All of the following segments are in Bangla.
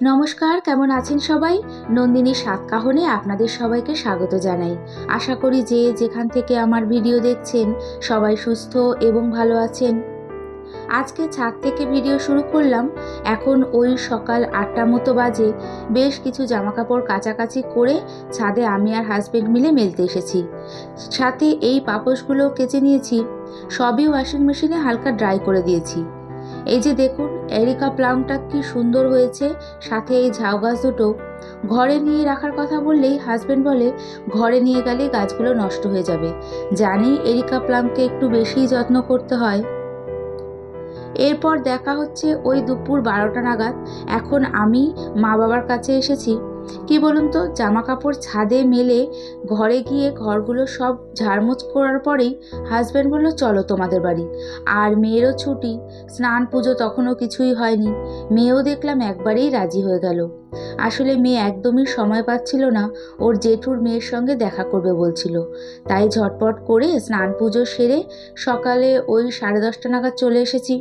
নমস্কার, কেমন আছেন সবাই? নন্দিনীর সাতকাহনে আপনাদের সবাইকে স্বাগত জানাই। আশা করি যে যেখান থেকে আমার ভিডিও দেখছেন, সবাই সুস্থ এবং ভালো আছেন। আজকে ছাদ থেকে ভিডিও শুরু করলাম। এখন ওই সকাল আটটা মতো বাজে। বেশ কিছু জামাকাপড় কাচাকাচি করে ছাদে আমি আর হাজবেন্ড মিলে মেলতে এসেছি। সাথে এই পাপোশগুলো কেচে নিয়েছি। সবই ওয়াশিং মেশিনে হালকা ড্রাই করে দিয়েছি। এই যে দেখুন, এরিকা প্লামটা কি সুন্দর হয়েছে, সাথে এই ঝাউ গাছ দুটো। ঘরে নিয়ে রাখার কথা বললেই হাজবেন্ড বলে, ঘরে নিয়ে গেলে গাছগুলো নষ্ট হয়ে যাবে। জানি এরিকা প্লামকে একটু বেশি যত্ন করতে হয়। এরপর দেখা হচ্ছে ওই দুপুর বারোটা নাগাদ, এখন আমি মা বাবার কাছে এসেছি। কি বলুন তো জামা কাপড় ছাদে মেলে ঘরে গিয়ে ঘরগুলো সব ঝাড়মোছ করার পরেই হাজব্যান্ড বলল, চলো তোমাদের বাড়ি। আর মেয়েরও ছুটি, স্নান পুজো তখনও কিছুই হয়নি। মেয়েও দেখলাম একবারেই রাজি হয়ে গেল। আসলে মেয়ে একদমই সময় পাচ্ছিল না, ওর জেঠুর মেয়ের সঙ্গে দেখা করবে বলছিল। তাই ঝটপট করে স্নান পুজো সেরে সকালে ওই সাড়ে দশটা নাগাদ চলে এসেছি।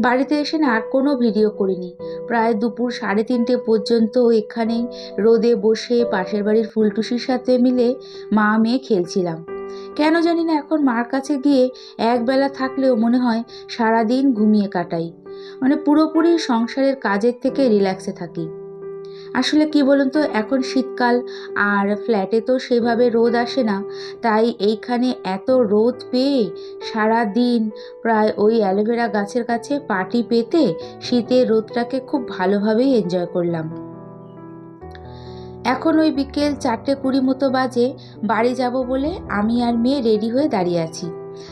বাড়িতে এসে না আর কোনো ভিডিও করিনি। প্রায় দুপুর সাড়ে তিনটে পর্যন্ত এখানেই রোদে বসে পাশের বাড়ির ফুলটুসির সাথে মিলে মা মেয়ে খেলছিলাম। কেন জানি না এখন মার কাছে গিয়ে একবেলা থাকলেও মনে হয় সারাদিন ঘুমিয়ে কাটাই। মানে পুরোপুরি সংসারের কাজের থেকে রিল্যাক্সে থাকি। আসলে কি বলুন তো, এখন শীতকাল আর ফ্ল্যাটে তো সেভাবে রোদ আসে না। তাই এইখানে এত রোদ পেয়ে সারা দিন প্রায় ওই অ্যালোভেরা গাছের কাছে পাটি পেতে শীতের রোদটাকে খুব ভালোভাবেই এনজয় করলাম। এখন ওই বিকেল চারটে কুড়ি মতো বাজে, বাড়ি যাব বলে আমি আর মেয়ে রেডি হয়ে দাঁড়িয়ে আছি।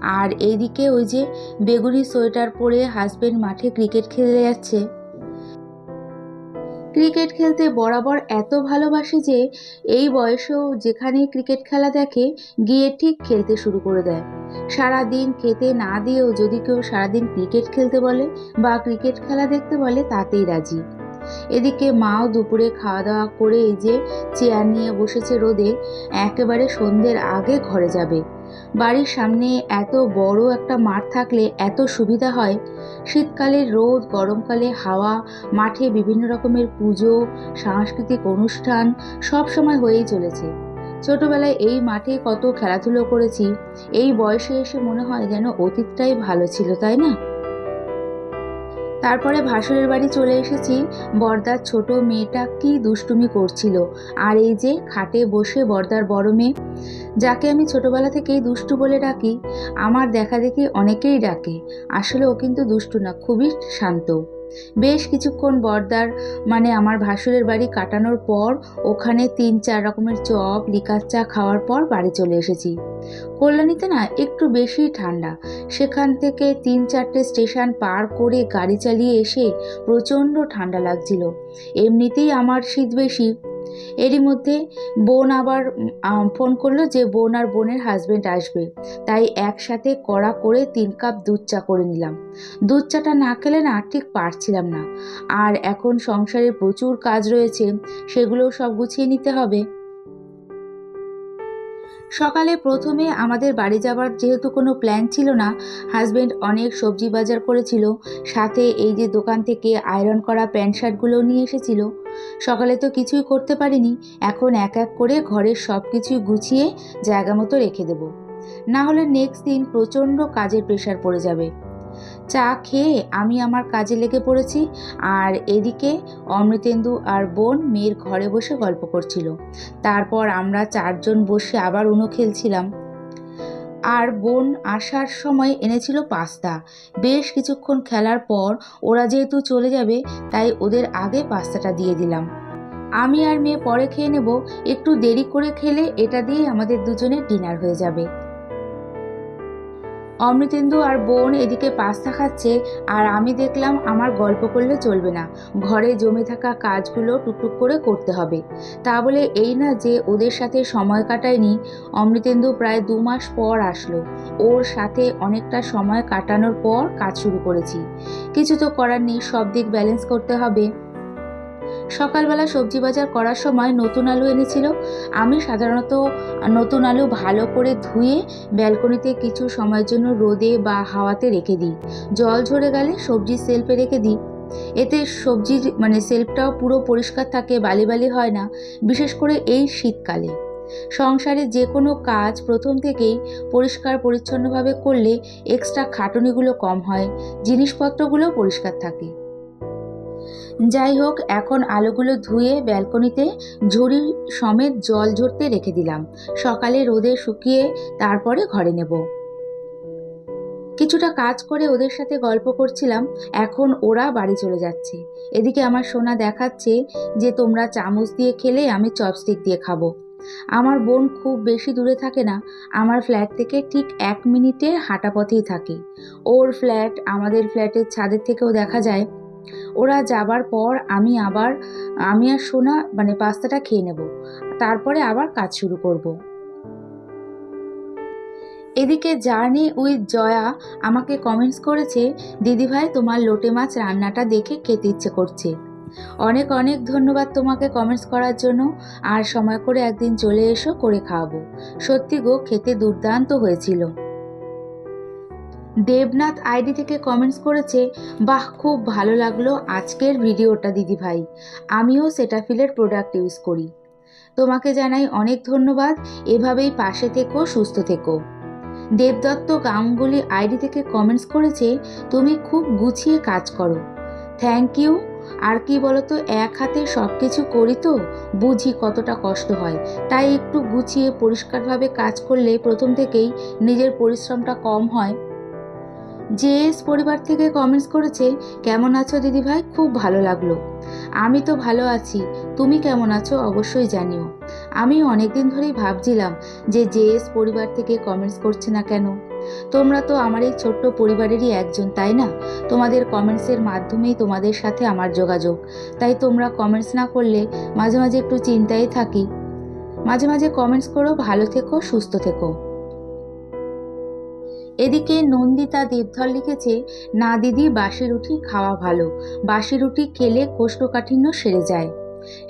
আর এইদিকে ওই যে বেগুনি সোয়েটার পরে হাজবেন্ড মাঠে ক্রিকেট খেলে যাচ্ছে। ক্রিকেট খেলতে বরাবর এত ভালোবাসে যে এই বয়সেও যেখানেই ক্রিকেট খেলা দেখে, গিয়ে ঠিক খেলতে শুরু করে দেয়। সারা দিন খেতে না দিয়েও যদি কেউ সারাদিন ক্রিকেট খেলতে বলে বা ক্রিকেট খেলা দেখতে বলে, তাতেই রাজি। এদিকে মাও দুপুরে খাওয়া দাওয়া করে এই যে চেয়ার নিয়ে বসেছে রোদে, একেবারে সন্ধ্যের আগে ঘরে যাবে। বাড়ির সামনে এত বড় একটা মাঠ থাকলে এত সুবিধা হয়। শীতকালে রোদ, গরমকালে হাওয়া, মাঠে বিভিন্ন রকমের পুজো, সাংস্কৃতিক অনুষ্ঠান সব সময় হয়েই চলেছে। ছোটবেলায় এই মাঠে কত খেলাধুলো করেছি, এই বয়সে এসে মনে হয় যেন অতীতটাই ভালো ছিল, তাই না? তারপরে ভাসুরের বাড়ি চলে এসেছি। বর্দার ছোট মেয়েটা কি দুষ্টুমি করছিল। আর এই যে খাটে বসে বর্দার বড় মেয়ে, যাকে আমি ছোটবেলা থেকেই দুষ্টু বলে ডাকি, আমার দেখা দেখি অনেকেই ডাকে। আসলে ও কিন্তু দুষ্টু না, খুবই শান্ত। বেশ কিছুক্ষণ বর্দার মানে আমার ভাসুরের বাড়ি কাটানোর পর ওখানে তিন চার রকমের চপ, লিকার চা খাওয়ার পর বাড়ি চলে এসেছি। কল্যাণীতে না একটু বেশি ঠান্ডা। সেখান থেকে তিন চারটে স্টেশন পার করে গাড়ি চালিয়ে এসে প্রচণ্ড ঠান্ডা লাগছিল। এমনিতেই আমার শীত বেশি এরই মধ্যে বোন আবার ফোন করল যে বোন আর বোনের হাজবেন্ড আসবে। তাই একসাথে কড়া করে তিন কাপ দুধ চা করে নিলাম। দুধ চাটা না খেলে না ঠিক পারছিলাম না। আর এখন সংসারে প্রচুর কাজ রয়েছে সেগুলো সব গুছিয়ে নিতে হবে। সকালে প্রথমে আমাদের বাড়ি যাবার যেহেতু কোনো প্ল্যান ছিল না হাজব্যান্ড অনেক সবজি বাজার করেছিল, সাথে এই যে দোকান থেকে আয়রন করা প্যান্ট শার্টগুলোও নিয়ে এসেছিল। সকালে তো কিছুই করতে পারিনি। এখন এক এক করে ঘরের সব কিছুই গুছিয়ে জায়গা মতো রেখে দেব। না হলে নেক্সট দিন প্রচণ্ড কাজের প্রেশার পড়ে যাবে। চা খেয়ে আমি আমার কাজে লেগে পড়েছি আর এদিকে অমৃতেন্দু আর বোন মেয়ের ঘরে বসে গল্প করছিল। তারপর আমরা চারজন বসে আবার উনো খেলছিলাম। আর বোন আসার সময় এনেছিল পাস্তা। বেশ কিছুক্ষণ খেলার পর ওরা যেহেতু চলে যাবে, তাই ওদের আগে পাস্তাটা দিয়ে দিলাম। আমি আর মেয়ে পরে খেয়ে নেব, একটু দেরি করে খেলে এটা দিয়েই আমাদের দুজনের ডিনার হয়ে যাবে। অমৃতেন্দু আর বোন এদিকে পাস্তা খাচ্ছে আর আমি দেখলাম আমার গল্প করলে চলবে না। ঘরে জমে থাকা কাজগুলো টুকটুক করে করতে হবে। তা বলে এই না যে ওদের সাথে সময় কাটায়নি, অমৃতেন্দু প্রায় দু মাস পর আসলো। ওর সাথে অনেকটা সময় কাটানোর পর কাজ শুরু করেছি। কিছু তো করার নেই, সব দিক ব্যালেন্স করতে হবে। সকালবেলা সবজি বাজার করার সময় নতুন আলু এনেছিল। আমি সাধারণত নতুন আলু ভালো করে ধুয়ে ব্যালকনিতে কিছু সময়ের জন্য রোদে বা হাওয়াতে রেখে দিই। জল ঝরে গেলে সবজির সেলফে রেখে দিই। এতে সবজির মানে সেলফটাও পুরো পরিষ্কার থাকে, বালি বালি হয় না, বিশেষ করে এই শীতকালে। সংসারে যে কোনো কাজ প্রথম থেকেই পরিষ্কার পরিচ্ছন্নভাবে করলে এক্সট্রা খাটুনিগুলো কম হয় জিনিসপত্রগুলো পরিষ্কার থাকে। যাই হোক, এখন আলুগুলো ধুয়ে ব্যালকনিতে ঝুড়ি সমেত জল ঝরতে রেখে দিলাম। সকালে রোদে শুকিয়ে তারপরে ঘরে নেব। কিছুটা কাজ করে ওদের সাথে গল্প করছিলাম, এখন ওরা বাড়ি চলে যাচ্ছে। এদিকে আমার সোনা দেখাচ্ছে যে তোমরা চামচ দিয়ে খেলে আমি চপস্টিক দিয়ে খাব। আমার বোন খুব বেশি দূরে থাকে না, আমার ফ্ল্যাট থেকে ঠিক এক মিনিটের হাঁটা পথেই থাকে। ওর ফ্ল্যাট আমাদের ফ্ল্যাটের ছাদের থেকেও দেখা যায় ওরা যাবার পর আমি আবার, আমি আর সোনা মানে পাস্তাটা খেয়ে নেব। তারপরে আবার কাজ শুরু করব। এদিকে জার্নি উইথ জয়া আমাকে কমেন্টস করেছে দিদিভাই তোমার লোটে মাছ রান্নাটা দেখে খেতে ইচ্ছে করছে। অনেক অনেক ধন্যবাদ তোমাকে কমেন্টস করার জন্য। আর সময় করে একদিন চলে এসো, করে খাওয়াবো। সত্যি গো, খেতে দুর্দান্ত হয়েছিল। দেবনাথ আইডি থেকে কমেন্টস করেছে, বাহ, খুব ভালো লাগল আজকের ভিডিওটা দিদি ভাই। আমিও সেটাফিলের প্রোডাক্ট ইউজ করি। তোমাকে জানাই অনেক ধন্যবাদ। এভাবেই পাশে থেকো, সুস্থ থেকো। দেবদত্ত গাঙ্গুলি আইডি থেকে কমেন্টস করেছে, তুমি খুব গুছিয়ে কাজ করো। থ্যাংক ইউ আর কি বলতো, এক হাতে সব কিছু করি তো, বুঝি কতটা কষ্ট হয়। তাই একটু গুছিয়ে পরিষ্কারভাবে কাজ করলে প্রথম থেকেই নিজের পরিশ্রমটা কম হয়। জেএস পরিবার থেকে কমেন্টস করেছে, কেমন আছো দিদিভাই? খুব ভালো লাগল। আমি তো ভালো আছি। তুমি কেমন আছো অবশ্যই জানিও। আমি অনেকদিন ধরেই ভাবছিলাম যে জেএস পরিবার থেকে কমেন্টস করছে না কেন? তোমরা তো আমার এই ছোট্ট পরিবারেরই একজন, তাই না? তোমাদের কমেন্টসের মাধ্যমেই তোমাদের সাথে আমার যোগাযোগ। তাই তোমরা কমেন্টস না করলে মাঝে মাঝে একটু চিন্তায় থাকি। মাঝে মাঝে কমেন্টস করো, ভালো থেকো, সুস্থ থেকো। এদিকে নন্দিতা দেবধর লিখেছে, না দিদি, বাসি রুটি খাওয়া ভালো। বাসি রুটি খেলে কোষ্ঠকাঠিন্য সেরে যায়।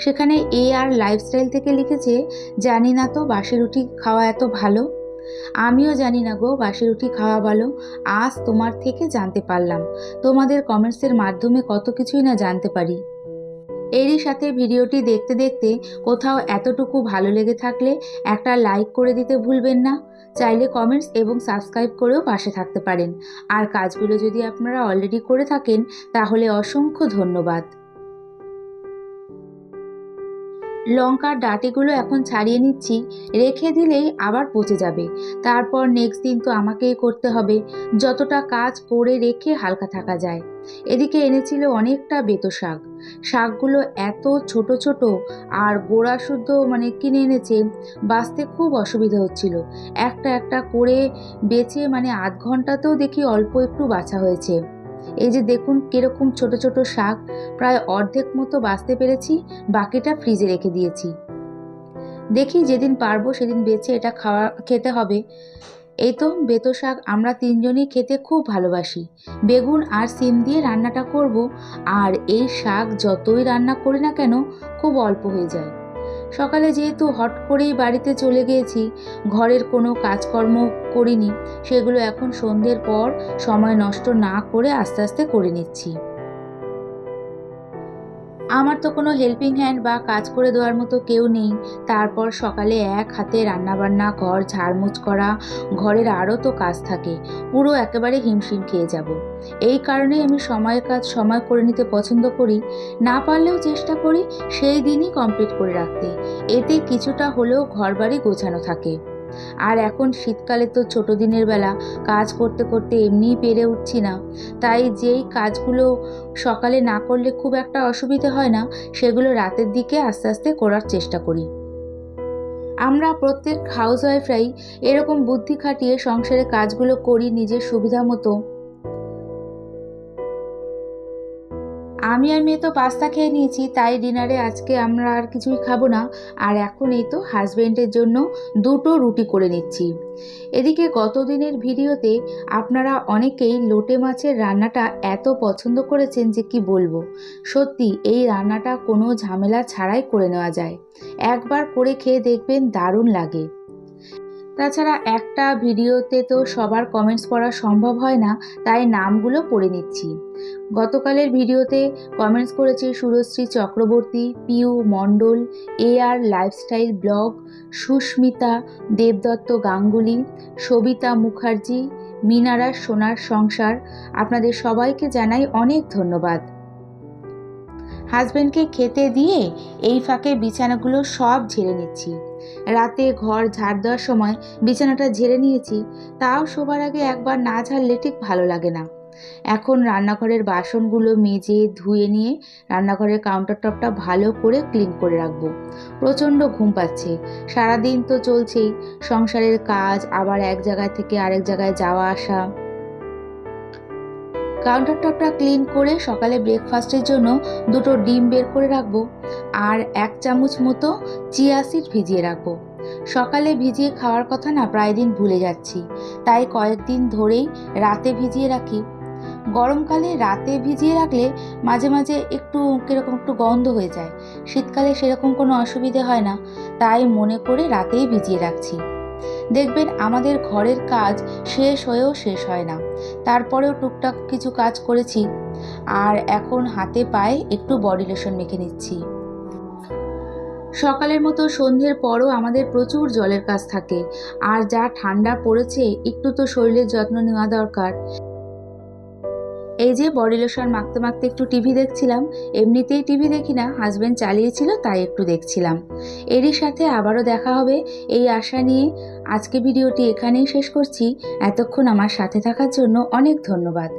সেখানে এ আর লাইফস্টাইল থেকে লিখেছে, জানি না তো বাসি রুটি খাওয়া এত ভালো? আমিও জানি না গো, বাসি রুটি খাওয়া ভালো। আজ তোমার থেকে জানতে পারলাম। তোমাদের কমেন্টসের মাধ্যমে কত কিছুই না জানতে পারি। এরই সাথে ভিডিওটি দেখতে দেখতে কোথাও এতটুকু ভালো লেগে থাকলে একটা লাইক করে দিতে ভুলবেন না। চাইলে কমেন্টস এবং সাবস্ক্রাইব করেও পাশে থাকতে পারেন। আর কাজগুলো যদি আপনারা অলরেডি করে থাকেন, তাহলে অসংখ্য ধন্যবাদ। লঙ্কার ডাটিগুলো এখন ছাড়িয়ে নিচ্ছি, রেখে দিলেই আবার পচে যাবে। তারপর নেক্সট দিন তো আমাকেই করতে হবে। যতটা কাজ করে রেখে হালকা থাকা যায়। এদিকে এনেছিল অনেকটা বেতো শাক। শাকগুলো এত ছোট ছোট আর গোড়া শুদ্ধ মানে কিনে এনেছে, বাঁচতে খুব অসুবিধা হচ্ছিল। একটা একটা করে বেছে মানে আধ ঘন্টাতেও দেখি অল্প একটু বাছা হয়েছে। এই যে দেখুন কীরকম ছোট ছোট শাক, প্রায় অর্ধেক মতো বাঁচতে পেরেছি, বাকিটা ফ্রিজে রেখে দিয়েছি। দেখি যেদিন পারব সেদিন বেছে এটা খাওয়া, খেতে হবে। এই তো বেতো শাক আমরা তিনজনই খেতে খুব ভালোবাসি। বেগুন আর সিম দিয়ে রান্নাটা করব, আর এই শাক যতই রান্না করি না কেন খুব অল্প হয়ে যায়। সকালে যেহেতু হট করেই বাড়িতে চলে গিয়েছি, ঘরের কোনো কাজকর্ম করিনি, সেগুলো এখন সন্ধ্যের পর সময় নষ্ট না করে আস্তে আস্তে করে নিচ্ছি। আমার তো কোনো হেল্পিং হ্যান্ড বা কাজ করে দেওয়ার মতো কেউ নেই। তারপর সকালে এক হাতে রান্নাবান্না, ঘর ঝাড়মুছ করা, ঘরের আরও তো কাজ থাকে, পুরো একেবারে হিমশিম খেয়ে যাব। এই কারণেই আমি সময়ের কাজ সময় করে নিতে পছন্দ করি, না পারলেও চেষ্টা করি সেই দিনই কমপ্লিট করে রাখতে। এতে কিছুটা হলেও ঘরবাড়ি গোছানো থাকে। আর এখন শীতকালে তো ছোট দিনের বেলা কাজ করতে করতে এমনিই পেরে উঠছি না। তাই যেই কাজগুলো সকালে না করলে খুব একটা অসুবিধে হয় না, সেগুলো রাতের দিকে আস্তে আস্তে করার চেষ্টা করি। আমরা প্রত্যেক হাউস ওয়াইফরাই এরকম বুদ্ধি খাটিয়ে সংসারে কাজগুলো করি নিজের সুবিধা মতো। আমি আর মেয়ে তো পাস্তা খেয়ে নিয়েছি, তাই ডিনারে আজকে আমরা আর কিছুই খাব না। আর এখন এই তো হাজব্যান্ডের জন্য দুটো রুটি করে নিচ্ছি। এদিকে গত দিনের ভিডিওতে আপনারা অনেকেই লোটে মাছের রান্নাটা এত পছন্দ করেছেন যে কি বলব? সত্যি, এই রান্নাটা কোনো ঝামেলা ছাড়াই করে নেওয়া যায়। একবার করে খেয়ে দেখবেন দারুণ লাগে। তাছাড়া একটা ভিডিওতে তো সবার কমেন্টস পড়া সম্ভব হয় না, তাই নামগুলো পড়ে নিচ্ছি। গতকালের ভিডিওতে কমেন্টস করেছে Surashree Chakraborty, Piu Mondal, A R lifestyle blog, Susmita, Debdutta Ganguly, Sabita Mukherjee, Minara Sonar Sansar. আপনাদের সবাইকে জানাই অনেক ধন্যবাদ। হাজব্যান্ডকে খেতে দিয়ে এই ফাঁকে বিছানাগুলো সব ঝেড়ে নিচ্ছি। রাতে ঘর ঝাড় দেওয়ার সময় বিছানাটা ঝেড়ে নিয়েছি, তাও শোবার আগে একবার না ঝাড়লে ঠিক ভালো লাগে না। এখন রান্নাঘরের বাসনগুলো মেজে ধুয়ে নিয়ে রান্নাঘরের কাউন্টার টপটা ভালো করে ক্লিন করে রাখব। প্রচণ্ড ঘুম পাচ্ছে, সারাদিন তো চলছেই, সংসারের কাজ, আবার এক জায়গায় থেকে আরেক জায়গায় যাওয়া আসা। কাউন্টার টপটা ক্লিন করে সকালে ব্রেকফাস্টের জন্য দুটো ডিম বের করে রাখব আর এক চামচ মতো চিয়া সিড ভিজিয়ে রাখব। সকালে ভিজিয়ে খাওয়ার কথা না প্রায় দিন ভুলে যাচ্ছি, তাই কয়েকদিন ধরেই রাতে ভিজিয়ে রাখি। গরমকালে রাতে ভিজিয়ে রাখলে মাঝে মাঝে একটু কীরকম একটু গন্ধ হয়ে যায়, শীতকালে সেরকম কোনো অসুবিধে হয় না, তাই মনে করে রাতেই ভিজিয়ে রাখছি। দেখবেন আমাদের ঘরের কাজ শেষ হয়েও শেষ হয় না। তারপরেও টুকটাক কিছু কাজ করেছি আর এখন হাতে পায়ে একটু বডি লোশন মেখে নিচ্ছি। সকালের মতো সন্ধ্যের পরও আমাদের প্রচুর জলের কাজ থাকে। আর যা ঠান্ডা পড়েছে, একটু তো শরীরের যত্ন নেওয়া দরকার। এই যে বডি লোশন মাখতে মাখতে একটু টিভি দেখছিলাম, এমনিতেই টিভি দেখি না হাজব্যান্ড চালিয়েছিল, তাই একটু দেখছিলাম। এরই সাথে আবারও দেখা হবে, এই আশা নিয়ে আজকে ভিডিওটি এখানেই শেষ করছি। এতক্ষণ আমার সাথে থাকার জন্য অনেক ধন্যবাদ।